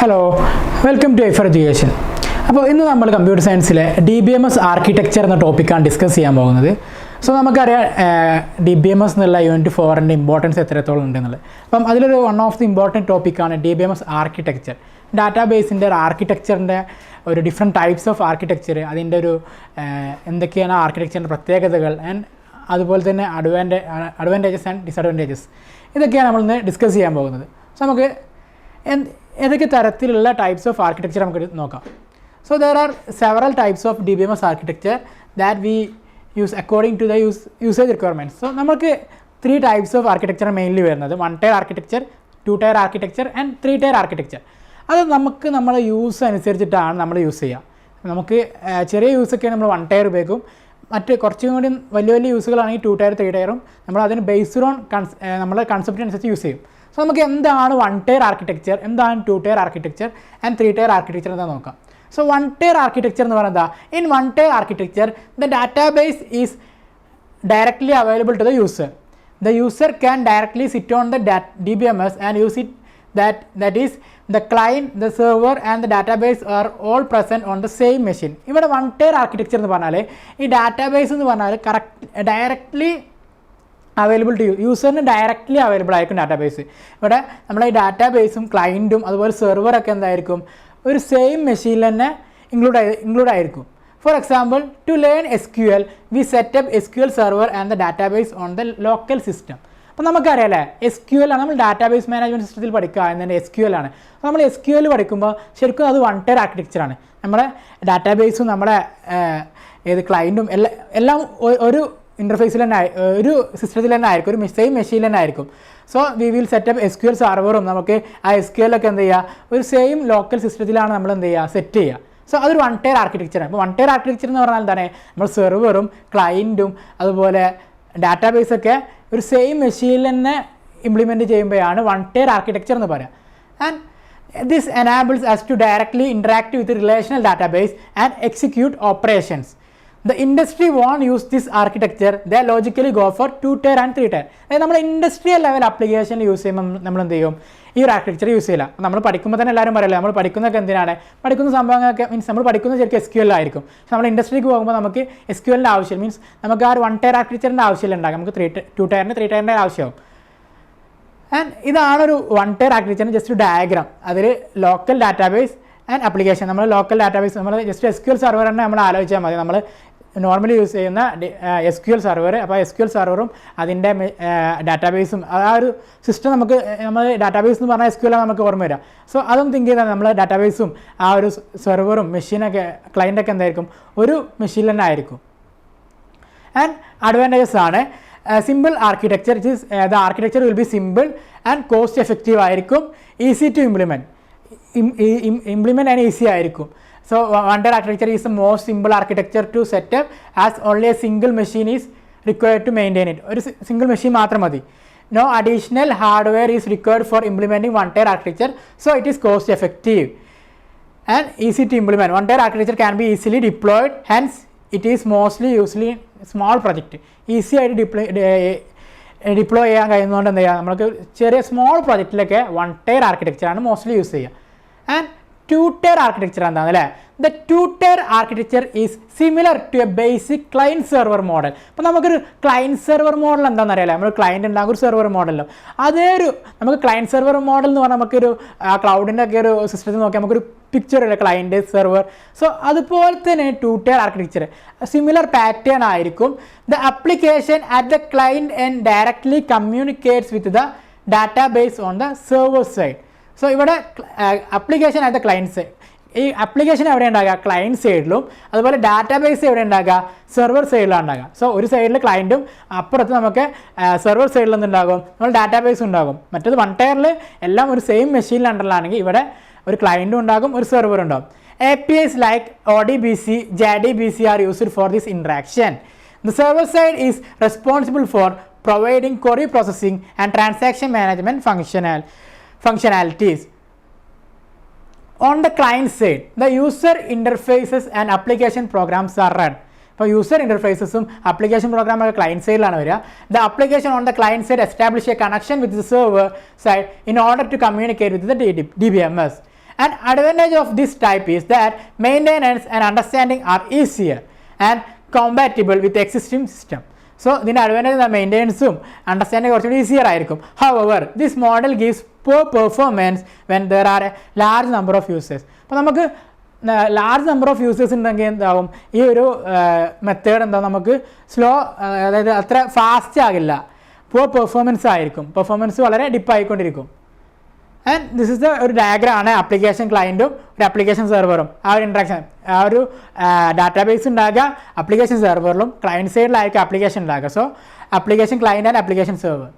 Hello welcome to എഫർ education അപ്പോൾ ഇന്ന് നമ്മൾ computer സയൻസിലെ D B M S architecture എന്ന ടോപ്പിക്കാണ് ഡിസ്കസ് ചെയ്യാൻ പോകുന്നത്. സോ നമുക്കറിയാം ഡി ബി എം എസ് എന്നുള്ള യൂണിറ്റ് ഫോറിന്റെ ഇമ്പോർട്ടൻസ് എത്രത്തോളം ഉണ്ടെന്നുള്ളത്. അപ്പം അതിലൊരു വൺ ഓഫ് ദി ഇമ്പോർട്ടന്റ് ടോപ്പിക്കാണ് D B M S architecture data ബേസിന്റെ ആർക്കിടെക്ചറിന്റെ ഒരു ഡിഫറെന്റ് ടൈപ്സ് ഓഫ് ആർക്കിടെക്ചർ അതിന്റെ ഒരു എന്തൊക്കെയാണ് ആർക്കിടെക്ചറിന്റെ പ്രത്യേകതകൾ ആൻഡ് അതുപോലെ തന്നെ അഡ്വാന്റേ അഡ്വാന്റേജസ് ആൻഡ് ഡിസഡ്വാന്റേജസ് ഇതൊക്കെയാണ് നമ്മളിന്ന് ഡിസ്കസ് ചെയ്യാൻ പോകുന്നത്. സോ നമുക്ക് ഏതൊക്കെ തരത്തിലുള്ള ടൈപ്സ് ഓഫ് ആർക്കിടെക്ചർ നമുക്ക് നോക്കാം. So there are several types of D B M S architecture that we use according to the use usage requirements so നമുക്ക് three types of architecture mainly വരുന്നത്. One tier architecture two tier architecture and three tier architecture അത് നമുക്ക് നമ്മൾ use അനുസരിച്ചിട്ടാണ് നമ്മൾ use ചെയ്യുക നമുക്ക് ചെറിയ യൂസൊക്കെ നമ്മൾ വൺ ടയർ ഉപയോഗിക്കും. മറ്റ് കുറച്ചും കൂടി വലിയ വലിയ യൂസുകളാണെങ്കിൽ ടു ടയർ ത്രീ ടയറും നമ്മൾ അതിന് ബേസ്ഡ് ഓൺ കൺസ് നമ്മുടെ കൺസെപ്റ്റ് അനുസരിച്ച് യൂസ് ചെയ്യും. സോ നമുക്ക് എന്താണ് വൺ ടയർ ആർക്കിടെക്ചർ എന്താണ് two tier architecture and three tier architecture എന്താ നോക്കാം. സോ വൺ ടയർ ആർക്കിടെക്ചർ എന്ന് പറയുന്നത് in one tier architecture the database is directly available to the user the user can directly sit on the D B M S and use it that that is is the client, the server and the database are all present on the same machine ഇവിടെ one tier architecture എന്ന് പറഞ്ഞാൽ ഈ database എന്ന് പറഞ്ഞാൽ correct directly available to യൂസറിന് directly available ആയിരിക്കും database ഇവിടെ നമ്മുടെ ഈ ഡാറ്റാബേസും ക്ലയന്റും അതുപോലെ സെർവറൊക്കെ എന്തായിരിക്കും? ഒരു സെയിം മെഷീനിൽ തന്നെ ഇൻക്ലൂഡ് ഇൻക്ലൂഡ് ആയിരിക്കും. For example to learn S Q L we set up S Q L server and the database on the local system അപ്പോൾ നമുക്കറിയാലേ എസ് ക്യു എൽ ആണ് നമ്മൾ ഡാറ്റാബേസ് മാനേജ്മെന്റ് സിസ്റ്റത്തിൽ പഠിക്കുക എന്നതിന്റെ എസ് ക്യു എൽ ആണ്. അപ്പോൾ നമ്മൾ എസ് ക്യു എൽ പഠിക്കുമ്പോൾ ശരിക്കും അത് വൺ ടയർ ആർക്കിടെക്ചറാണ് നമ്മുടെ ഡാറ്റാബേസും നമ്മുടെ ഏത് ക്ലയന്റും എല്ലാം എല്ലാം ഒരു ഇന്റർഫേസിൽ തന്നെ ഒരു സിസ്റ്റത്തിൽ തന്നെ ആയിരിക്കും ഒരു സെയിം മെഷീനിൽ തന്നെ ആയിരിക്കും. So we will setup S Q L സെർവറും നമുക്ക് ആ എസ് ക്യു എല്ലൊക്കെ എന്ത് ചെയ്യുക ഒരു സെയിം ലോക്കൽ സിസ്റ്റത്തിലാണ് നമ്മൾ എന്ത് ചെയ്യുക സെറ്റ് ചെയ്യുക സോ അതൊരു വൺ ടയർ ആർക്കിടെക്ചറാണ് അപ്പോൾ വൺ ടയർ ആർക്കിടെക്ചർ എന്ന് പറഞ്ഞാൽ തന്നെ നമ്മൾ സെർവറും ക്ലയന്റും അതുപോലെ ഡാറ്റാബേസ് ഒക്കെ ഒരു സെയിം മെഷീനിൽ തന്നെ ഇംപ്ലിമെന്റ് ചെയ്യുമ്പോഴാണ് വൺ ടയർ ആർക്കിടെക്ചർ എന്ന് പറയുക and this enables us to directly interact with relational database and execute operations. The industry won't use this architecture the logically go for two tier and three tier അതായത് നമ്മൾ industrial level ആപ്ലിക്കേഷനിൽ use ചെയ്യുമ്പോൾ നമ്മൾ എന്ത് ചെയ്യും? ഈ ഒരു architecture use ചെയ്യില്ല. നമ്മൾ പഠിക്കുമ്പോൾ തന്നെ എല്ലാവരും പറയില്ല നമ്മൾ പഠിക്കുന്നതൊക്കെ എന്തിനാണ്? പഠിക്കുന്ന സംഭവങ്ങളൊക്കെ മീൻസ് നമ്മൾ പഠിക്കുന്നത് ശരിക്കും എസ് ക്യു എൽ ആയിരിക്കും. പക്ഷെ നമ്മൾ ഇൻഡസ്ട്രിക്ക് പോകുമ്പോൾ നമുക്ക് എസ് എല്ലിന്റെ ആവശ്യം മീൻസ് നമുക്ക് ആ ഒരു വൺ ടയർ ആർക്കിടെക്ചറിന്റെ ആവശ്യമില്ല ഉണ്ടാകും നമുക്ക് ത്രീ ടു ടയറിന്റെ ത്രീ ടയറിന്റെ ആവശ്യമാവും ആൻഡ് ഒരു വൺ ടയർ ആർക്കിടെക്ചറിന് ജസ്റ്റ് ഒരു ഡയഗ്രാം അതിൽ ലോക്കൽ ഡാറ്റാബേസ് ആൻഡ് ആപ്ലിക്കേഷൻ നമ്മൾ ലോക്കൽ ഡാറ്റാബേസ് നമ്മൾ just S Q L server തന്നെ നമ്മൾ ആലോചിച്ചാൽ മതി. നമ്മൾ നോർമലി യൂസ് ചെയ്യുന്ന എസ് ക്യു എൽ സെർവർ അപ്പോൾ എസ് ക്യു എൽ സെർവറും അതിന്റെ ഡാറ്റാബേസും ആ ഒരു സിസ്റ്റം നമുക്ക് നമ്മൾ ഡാറ്റാബേസ് എന്ന് പറഞ്ഞാൽ എസ് ക്യു എൽ നമുക്ക് ഓർമ്മ വരിക. സോ അതും തിങ്ക് ചെയ്താൽ നമ്മൾ ഡാറ്റാബേസും ആ ഒരു സെർവറും മെഷീനൊക്കെ ക്ലയന്റൊക്കെ എന്തായിരിക്കും? ഒരു മെഷീൻ തന്നെ ആയിരിക്കും. ആൻഡ് അഡ്വാന്റേജസ് ആണ്. Simple architecture it is the architecture will be simple and cost effective ആയിരിക്കും. Easy to implement implement and easy ആയിരിക്കും. So one tier architecture is the most simple architecture to set up as only a single machine is required to maintain it ഒരു single machine മാത്രം മതി. No additional hardware is required for implementing one tier architecture so it is cost effective and easy to implement one tier architecture can be easily deployed, hence it is mostly usually small project easy ആയിട്ട് ഡിപ്ലോ deploy ചെയ്യാൻ കഴിയുന്നതുകൊണ്ട് എന്താ ചെയ്യുക നമുക്ക് ചെറിയ small പ്രൊജക്റ്റിലൊക്കെ one tier ആർക്കിടെക്ചറാണ് മോസ്റ്റ്ലി യൂസ് ചെയ്യുക ആൻഡ് ടു ടയർ ആർക്കിടെക്ചർ എന്താണ് അല്ലേ? The two tier architecture is similar to a basic client server model അപ്പോൾ നമുക്കൊരു ക്ലയന്റ് സെർവർ മോഡൽ എന്താണെന്ന് അറിയാലോ? നമ്മൾ ക്ലയന്റ് ഉണ്ടാകും ഒരു സെർവർ മോഡലോ അതേ ഒരു നമുക്ക് ക്ലയന്റ് സെർവർ മോഡൽ എന്ന് പറഞ്ഞാൽ നമുക്കൊരു ക്ലൗഡിന്റെ ഒക്കെ ഒരു സിസ്റ്റത്തിൽ നോക്കിയാൽ നമുക്കൊരു പിക്ചർ അല്ലേ ക്ലയന്റ് സെർവർ സോ അതുപോലെ തന്നെ two tier architecture similar pattern ആയിരിക്കും. The application at the client and directly communicates with the database on the server side so ഇവിടെ അപ്ലിക്കേഷൻ ആയിട്ട് ക്ലയൻസ് ഈ അപ്ലിക്കേഷൻ എവിടെ ഉണ്ടാകുക ക്ലയന്റ് സൈഡിലും അതുപോലെ ഡാറ്റാബേസ് എവിടെ ഉണ്ടാകുക സെർവർ സൈഡിലാണ് ഉണ്ടാകുക സോ ഒരു സൈഡിൽ ക്ലയന്റും അപ്പുറത്ത് നമുക്ക് സെർവർ സൈഡിൽ എന്തുണ്ടാകും? നമ്മൾ ഡാറ്റാബേസ് ഉണ്ടാകും. മറ്റേത് വൺ ടയറിൽ എല്ലാം ഒരു സെയിം മെഷീനിൽ അണ്ടറിലാണെങ്കിൽ ഇവിടെ ഒരു ക്ലയന്റും ഉണ്ടാകും ഒരു സെർവർ ഉണ്ടാകും. A P Is like O D B C J D B C are used for this interaction the server side is responsible for providing query processing and transaction management functional. Functionalities. On the client side, the user interfaces and application programs are run. ഇപ്പോൾ user ഇന്റർഫേസസും application program ഒക്കെ client സൈഡിലാണ് വരിക the application on the client side establish a connection with the server side in order to communicate with the D B M S and advantage of this type is that maintenance and understanding are easier and compatible with existing system so ഇതിന്റെ advantage മെയിന്റെനൻസും understanding കുറച്ചുകൂടി easier ആയിരിക്കും. However this model gives poor performance when there are a large number of users അപ്പോൾ നമുക്ക് large number of users ഉണ്ടെങ്കിൽ എന്താവും? ഈ ഒരു മെത്തേഡ് എന്താ നമുക്ക് സ്ലോ അതായത് അത്ര ഫാസ്റ്റ് ആകില്ല. പോർ പെർഫോമൻസ് ആയിരിക്കും. പെർഫോമൻസ് വളരെ ഡിപ്പ് ആയിക്കൊണ്ടിരിക്കും. ആൻഡ് ദിസ് ഇസ് ദ ഒരു ഡയഗ്രാണ് ആപ്ലിക്കേഷൻ ക്ലയന്റും ഒരു ആപ്ലിക്കേഷൻ സെർവറും ആ ഒരു ഇൻട്രാക്ഷൻ ആ ഒരു ഡാറ്റാബേസ് ഉണ്ടാകുക ആപ്ലിക്കേഷൻ സെർവറിലും ക്ലയന്റ് സൈഡിലായിരിക്കും ആപ്ലിക്കേഷൻ ഉണ്ടാകുക. So application client and application server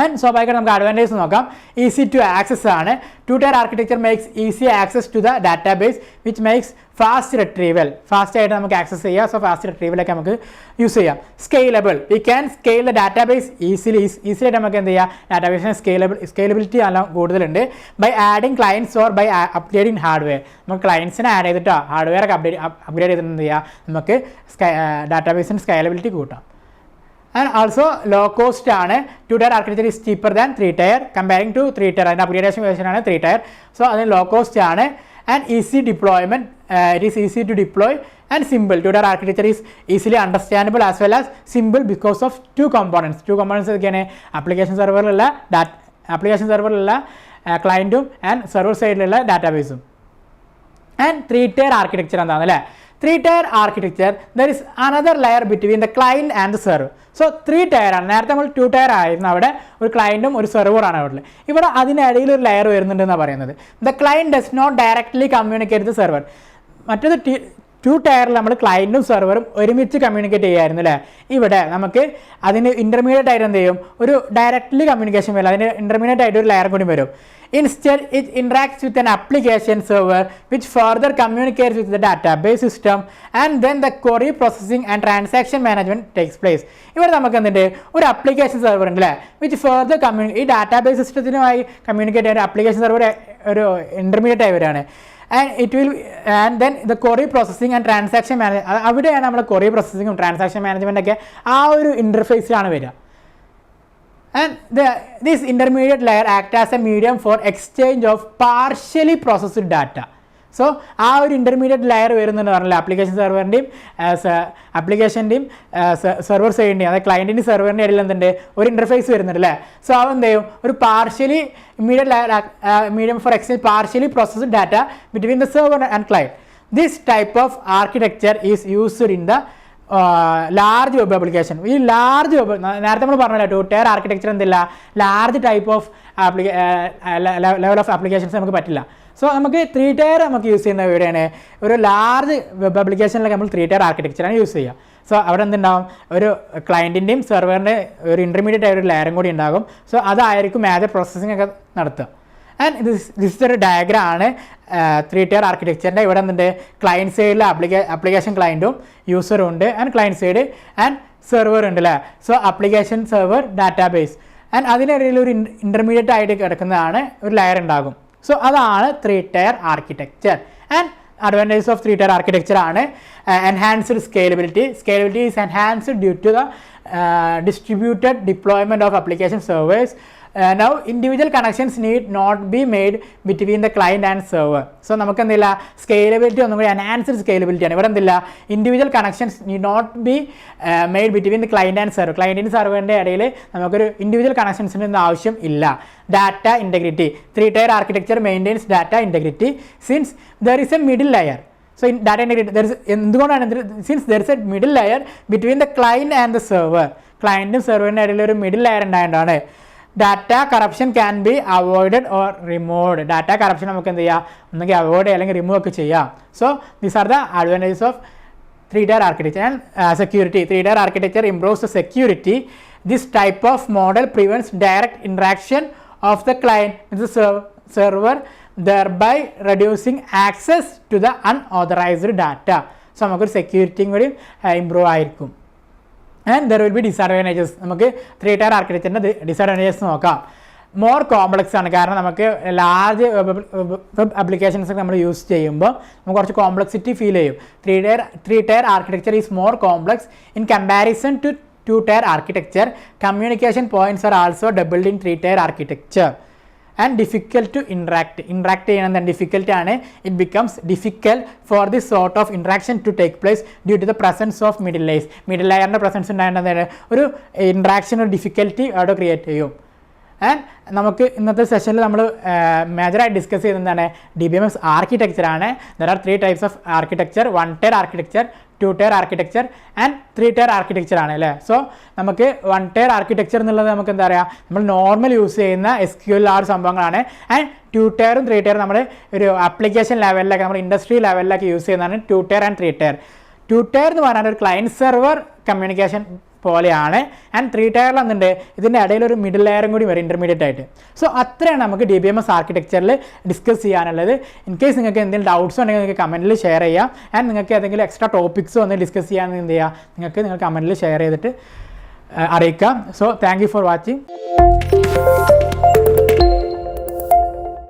and സ്വാഭാവികമായിട്ട് നമുക്ക് അഡ്വാന്റേജ് നോക്കാം. ഈസി ടു ആക്സസ് ആണ്. Two tier architecture makes easy access to the database which makes fast retrieval fast ആയിട്ട് നമുക്ക് ആക്സസ് ചെയ്യാം. സോ ഫാസ്റ്റ് റിട്രീവലൊക്കെ നമുക്ക് യൂസ് ചെയ്യാം. Scalable we can scale the database easily easily ആയിട്ട് നമുക്ക് എന്ത് ചെയ്യാം? ഡാറ്റാബേസിന് സ്കെയിലബിൾ സ്കെയിലബിലിറ്റി നല്ല കൂടുതലുണ്ട്. By adding clients or by upgrading hardware നമുക്ക് ക്ലയൻസിനെ ആഡ് ചെയ്തിട്ടോ? ഹാർഡ്വെയർ ഒക്കെ അപ്ഡേറ്റ് അപ്ഗ്രേഡ് ചെയ്തിട്ട് എന്ത് ചെയ്യാം? നമുക്ക് ഡാറ്റാബേസിന് സ്കെയിലബിലിറ്റി കൂട്ടാം. ആൻഡ് ഓൾസോ ലോ കോസ്റ്റ് ആണ്. Two tier architecture is cheaper than three tier comparing two three tier അതിന്റെ അപ്ഗ്രേഡേഷൻ വേർഷനാണ് ത്രീ ടയർ സോ അതിന് ലോ കോസ്റ്റ് ആണ്. And easy deployment it is easy to deploy and simple two tier architecture is easily understandable as well as simple because of two components two components ഒക്കെയാണ് application സെർവറിലുള്ള data application സെർവറിലുള്ള ക്ലയന്റും and server സൈഡിലുള്ള ഡാറ്റാബേസും and three tier architecture എന്താണ് അല്ലേ? Three tier architecture there is another layer between the client and serve so three tier ആണ്. നേരത്തെ നമ്മൾ ടു ടയർ ആയിരുന്നു. അവിടെ ഒരു ക്ലയന്റും ഒരു സെർവറാണ് അവിടെ ഇവിടെ അതിനിടയിൽ ഒരു ലെയർ വരുന്നുണ്ടെന്നാണ് പറയുന്നത്. The client does not directly communicate the server മറ്റേത് ടു ടയറിൽ നമ്മൾ ക്ലയന്റും സെർവറും ഒരുമിച്ച് കമ്മ്യൂണിക്കേറ്റ് ചെയ്യായിരുന്നു അല്ലേ ഇവിടെ നമുക്ക് അതിന് ഇന്റർമീഡിയറ്റ് ആയിട്ട് എന്ത് ചെയ്യും? ഒരു ഡയറക്റ്റ്ലി കമ്മ്യൂണിക്കേഷൻ വരും. അതിന് ഇന്റർമീഡിയറ്റ് ആയിട്ട് ഒരു ലെയർ കൂടി വരും. Instead it interacts with an application server which further communicate with the database system and then the query processing and transaction management takes place ഇവിടെ നമുക്ക് എന്തുണ്ട്? ഒരു അപ്ലിക്കേഷൻ സെർവർ ഉണ്ട് അല്ലേ വിച്ച് ഫർദർ കമ്മ്യൂണി ഈ ഡാറ്റാബേസ് സിസ്റ്റത്തിനുമായി കമ്മ്യൂണിക്കേറ്റ് ചെയ്യാൻ ഒരു അപ്ലിക്കേഷൻ സെർവർ ഒരു ഇന്റർമീഡിയറ്റ് ആയി വരികയാണ്. And it will and then the query processing and transaction manage അവിടെയാണ് നമ്മുടെ കൊറി പ്രോസസ്സിങ്ങും ട്രാൻസാക്ഷൻ മാനേജ്മെന്റൊക്കെ ആ ഒരു ഇന്റർഫേസിലാണ് വരിക. And the this intermediate layer act as a medium for exchange of partially processed data so ആ ഒരു ഇന്റർമീഡിയറ്റ് ലെയർ വരുന്നുണ്ട് പറഞ്ഞില്ല? ആപ്ലിക്കേഷൻ സെർവറിന്റെയും ആപ്ലിക്കേഷന്റെയും സെർവർ സൈഡിന്റെയും അതായത് ക്ലയന്റിന്റെ സെർവറിന്റെ ഇടയിൽ എന്തുണ്ട്? ഒരു ഇന്റർഫേസ് വരുന്നുണ്ട് അല്ലേ? സോ അതെന്ത് ചെയ്യും? ഒരു partially immediate layer medium for exchange partially processed data between the server and client this type of architecture is used in the large web application ഈ ലാർജ് വെബ് നേരത്തെ നമ്മൾ പറഞ്ഞല്ലോ ടു ടയർ ആർക്കിടെക്ചർ എന്തില്ല large type of application level of applications നമുക്ക് പറ്റില്ല. So നമുക്ക് three tier നമുക്ക് use ചെയ്യുന്ന എവിടെയാണ് ഒരു ലാർജ് വെബ് ആപ്ലിക്കേഷനിലൊക്കെ നമ്മൾ ത്രീ ടയർ ആർക്കിടെക്ചറാണ് യൂസ് ചെയ്യുക. സോ അവിടെ എന്തുണ്ടാവും? ഒരു ക്ലയന്റിന്റെയും സെർവറിന്റെ ഒരു ഇന്റർമീഡിയറ്റ് ആയ ഒരു ലെയറും കൂടി ഉണ്ടാകും. സോ അതായിരിക്കും മേജർ പ്രോസസ്സിംഗ് ഒക്കെ നടത്തുക. ആൻഡ് ദിസ് ദിസ് ഒരു ഡയഗ്രാം ആണ്. ത്രീ ടയർ ആർക്കിടെക്ചറിന്റെ ഇവിടെ എന്തുണ്ട്? ക്ലയന്റ് സൈഡിൽ ആപ്ലിക്കേ ആപ്ലിക്കേഷൻ ക്ലയന്റും യൂസറും ഉണ്ട് and client side and server ഉണ്ട് അല്ലേ so application server database and അതിനിടയിൽ ഒരു ഇന്റർമീഡിയറ്റ് ആയിട്ട് കിടക്കുന്നതാണ് ഒരു ലെയർ ഉണ്ടാകും. സോ അതാണ് three tier architecture and advantage of three tier architecture ആണ് enhanced scalability scalability is enhanced due to the distributed deployment of application servers now individual connections need not be made between the client and server so നമുക്ക് എന്തില്ല scalability ഒന്നും കൂടി അനാൻസ്ഡ് scalability ആണ്. ഇവിടെ എന്തില്ല individual connections need not be made between the client and server ക്ലയന്റിന്റെ സെർവറിന്റെ ഇടയിൽ നമുക്കൊരു ഇൻഡിവിജ്വൽ കണക്ഷൻസിന്റെ ഒന്നും ആവശ്യം ഇല്ല. Data integrity three tier architecture maintains data integrity since there is a middle layer so in data integrity there is എന്തുകൊണ്ടാണ് since there is a middle layer between the client and the server ക്ലയന്റും സെർവറിന്റെ ഇടയിൽ ഒരു middle layer ഉണ്ടായതുകൊണ്ടാണ് data corruption can be avoided or removed data corruption നമുക്ക് എന്ത് ചെയ്യാം? ഒന്നെങ്കിൽ avoid അല്ലെങ്കിൽ remove ഒക്കെ ചെയ്യാം. So these are the advantages of three tier architecture and security three tier architecture improves the security this type of model prevents direct interaction of the client the server thereby reducing access to the unauthorized data so നമുക്കൊരു സെക്യൂരിറ്റിയും കൂടി improve ആയിരിക്കും. And there will be disadvantages നമുക്ക് three tier ആർക്കിടെക്ചറിന്റെ disadvantages നോക്കാം. More complex ആണ്. കാരണം നമുക്ക് ലാർജ് വെബ് ആപ്ലിക്കേഷൻസ് നമ്മൾ യൂസ് ചെയ്യുമ്പോൾ നമുക്ക് കുറച്ച് കോംപ്ലക്സിറ്റി ഫീൽ ചെയ്യും. Three tier three tier architecture is more complex in comparison to two tier architecture communication points are also doubled in three tier architecture and difficult to interact interact ചെയ്യണം difficult ആണ്. It becomes difficult for the sort of interaction to take place due to the presence of middle layers middle ലയറിന്റെ presence ഉണ്ടായിരുന്നത് ഒരു interaction ഒരു difficulty അവിടെ create ചെയ്യും. And നമുക്ക് ഇന്നത്തെ സെഷനിൽ നമ്മൾ മേജറായിട്ട് ഡിസ്കസ് ചെയ്യുന്നതാണ് D B M S ആർക്കിടെക്ചറാണ് there are three types of architecture one tier architecture two tier architecture and three tier architecture ആണ് അല്ലേ? സോ നമുക്ക് വൺ ടയർ ആർക്കിടെക്ചർ എന്നുള്ളത് നമുക്ക് എന്താ പറയുക നമ്മൾ നോർമൽ യൂസ് ചെയ്യുന്ന എസ് ക്യു എൽ ആർ സംഭവങ്ങളാണ്. ആൻഡ് ടു ടയറും ത്രീ ടയറും നമ്മൾ ഒരു ആപ്ലിക്കേഷൻ ലെവലിലൊക്കെ നമ്മൾ ഇൻഡസ്ട്രി ലെവലിലൊക്കെ യൂസ് ചെയ്യുന്നതാണ് two tier and three tier two tier എന്ന് പറഞ്ഞാൽ ഒരു ക്ലയന്റ് സെർവർ കമ്മ്യൂണിക്കേഷൻ പോലെയാണ്. ആൻഡ് ത്രീ ടയർ എന്നുണ്ട് ഇതിന്റെ ഇടയിൽ ഒരു മിഡിൽ ലെയറും കൂടി വരും ഇന്റർമീഡിയറ്റ് ആയിട്ട്. സോ അത്രയാണ് നമുക്ക് ഡി ബി എം എസ് ആർക്കിടെക്ചറിൽ ഡിസ്കസ് ചെയ്യാനുള്ളത്. ഇൻ കേസ് നിങ്ങൾക്ക് എന്തെങ്കിലും ഡൗട്ട്സ് ഉണ്ടെങ്കിൽ നിങ്ങൾക്ക് കമന്റിൽ ഷെയർ ചെയ്യാം. ആൻഡ് നിങ്ങൾക്ക് ഏതെങ്കിലും എക്സ്ട്രാ ടോപ്പിക്സ് ഒന്ന് ഡിസ്കസ് ചെയ്യാൻ എന്ത് ചെയ്യുക നിങ്ങൾക്ക് നിങ്ങൾ കമന്റിൽ ഷെയർ ചെയ്തിട്ട് അറിയിക്കാം. So thank you for watching